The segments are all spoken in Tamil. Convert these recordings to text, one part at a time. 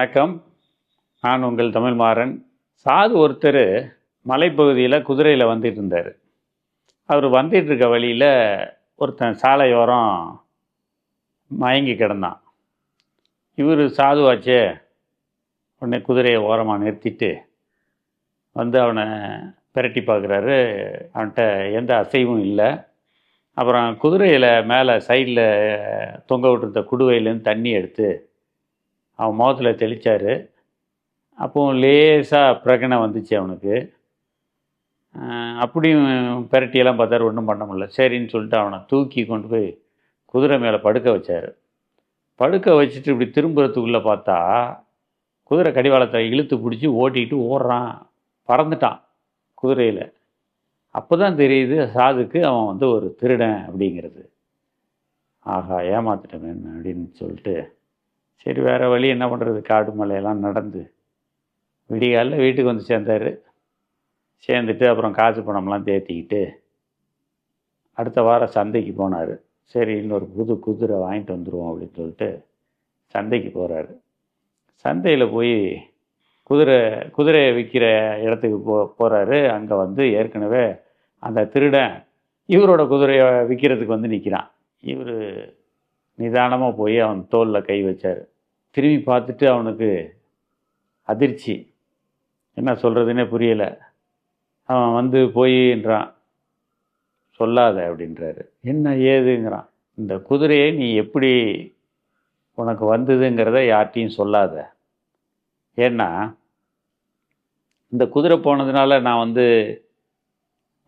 வணக்கம். நான் உங்கள் தமிழ்மாறன். சாது ஒருத்தர் மலைப்பகுதியில் குதிரையில் வந்துட்டு இருந்தார் அவர் வந்துட்டு இருக்க வழியில் ஒருத்தன் சாலையோரம் மயங்கி கிடந்தான். இவர் சாதுவாச்சே உடனே குதிரையை ஓரமாக நிறுத்திட்டு வந்து அவனை பிரட்டி பார்க்குறாரு. அவன்கிட்ட எந்த அசைவும் இல்லை. அப்புறம் குதிரையில் மேலே சைடில் தொங்க விட்டுருந்த குடுவையிலேருந்து தண்ணி எடுத்து அவன் முகத்தில் தெளித்தார் அப்போ லேசாக பிரகனை வந்துச்சு அவனுக்கு. அப்படியும் பிரட்டியெல்லாம் பார்த்தாரு ஒன்றும் பண்ண முடியல. சரின்னு சொல்லிட்டு அவனை தூக்கி கொண்டு போய் குதிரை மேலே படுக்க வச்சார். படுக்க வச்சுட்டு இப்படி திரும்புறதுக்குள்ளே பார்த்தா குதிரை கடிவாளத்தை இழுத்து பிடிச்சி ஓட்டிக்கிட்டு ஓடுறான். பறந்துட்டான் குதிரையில். அப்போ தான் தெரியுது சாதுக்கு அவன் வந்து ஒரு திருடன் அப்படிங்கிறது. ஆஹா ஏமாத்திட்டமே அப்படின்னு சொல்லிட்டு சரி வேறு வழி என்ன பண்ணுறது காடு மலையெல்லாம் நடந்து. விடிகாலில் வீட்டுக்கு வந்து சேர்ந்தார். சேர்ந்துட்டு அப்புறம் காசு பணம்லாம் தேத்திக்கிட்டு அடுத்த வாரம் சந்தைக்கு போனார். சரி இன்னொரு புது குதிரை வாங்கிட்டு வந்துடுவோம் அப்படின்னு சொல்லிட்டு சந்தைக்கு போகிறாரு சந்தையில் போய் குதிரை குதிரையை விற்கிற இடத்துக்கு போ போகிறாரு அங்கே வந்து ஏற்கனவே அந்த திருடன் இவரோட குதிரையை விற்கிறதுக்கு வந்து நிற்கிறான் இவர் நிதானமாக போய் அவன் தோலில் கை வச்சார். திரும்பி பார்த்துட்டு அவனுக்கு அதிர்ச்சி. என்ன சொல்கிறதுனே புரியலை. அவன் வந்து போயின்றான் சொல்லாத அப்படின்றாரு. என்ன ஏதுங்கிறான். இந்த குதிரையை நீ எப்படி உனக்கு வந்ததுங்கிறத யார்கிட்டையும் சொல்லாத. ஏன்னா இந்த குதிரை போனதுனால நான் வந்து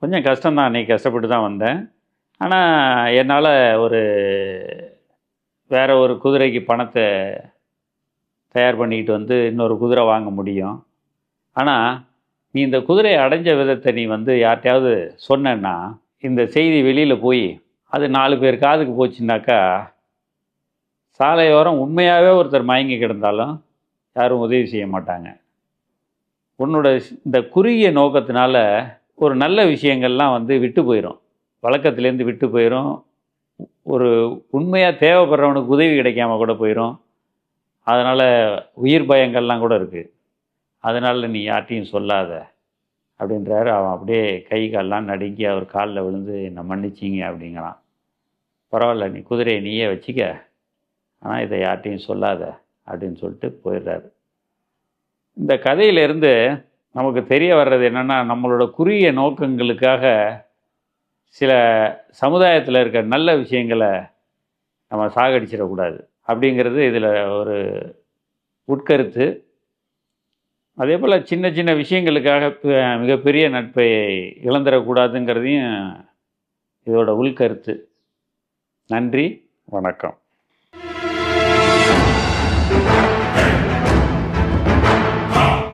கொஞ்சம் கஷ்டம்தான். அன்றைக்கி கஷ்டப்பட்டு தான் வந்தேன். ஆனால் என்னால் ஒரு வேறு ஒரு குதிரைக்கு பணத்தை தயார் பண்ணிக்கிட்டு வந்து இன்னொரு குதிரை வாங்க முடியும். ஆனால் நீ இந்த குதிரையை அடைஞ்ச விதத்தை நீ வந்து யார்கிட்டையாவது சொன்னேன்னா இந்த செய்தி வெளியில் போய் அது நாலு பேர் காதுக்கு போச்சுன்னாக்கா சாலையோரம் உண்மையாகவே ஒருத்தர் மயங்கி கிடந்தாலும் யாரும் உதவி செய்ய மாட்டாங்க. உன்னோட இந்த குறுகிய நோக்கத்தினால ஒரு நல்ல விஷயங்கள்லாம் வந்து விட்டு போயிடும் வழக்கத்துலேருந்து விட்டு போயிடும் ஒரு உண்மையாக தேவைப்படுறவனுக்கு உதவி கிடைக்காம கூட போயிடும் அதனால் உயிர் பயங்கள்லாம் கூட இருக்குது அதனால் நீ யார்ட்டையும் சொல்லாத அப்படின்றாரு. அவன் அப்படியே கை கால்லாம் நடுங்கி அவர் காலில் விழுந்து என்னை மன்னிச்சிங்க அப்படிங்கிறான். பரவாயில்ல நீ குதிரையை நீயே வச்சுக்க. ஆனால் இதை யார்ட்டையும் சொல்லாத அப்படின்னு சொல்லிட்டு போயிடுறாரு. இந்த கதையிலிருந்து நமக்கு தெரிய வர்றது என்னென்னா நம்மளோட குறுகிய நோக்கங்களுக்காக சில சமுதாயத்தில் இருக்க நல்ல விஷயங்களை நம்ம சாகடிச்சிடக்கூடாது அப்படிங்கிறது இதில் ஒரு உட்கருத்து. அதே போல் சின்ன சின்ன விஷயங்களுக்காக மிகப்பெரிய நட்பை இழந்துடக்கூடாதுங்கிறதையும் இதோட உள்கருத்து. நன்றி வணக்கம்.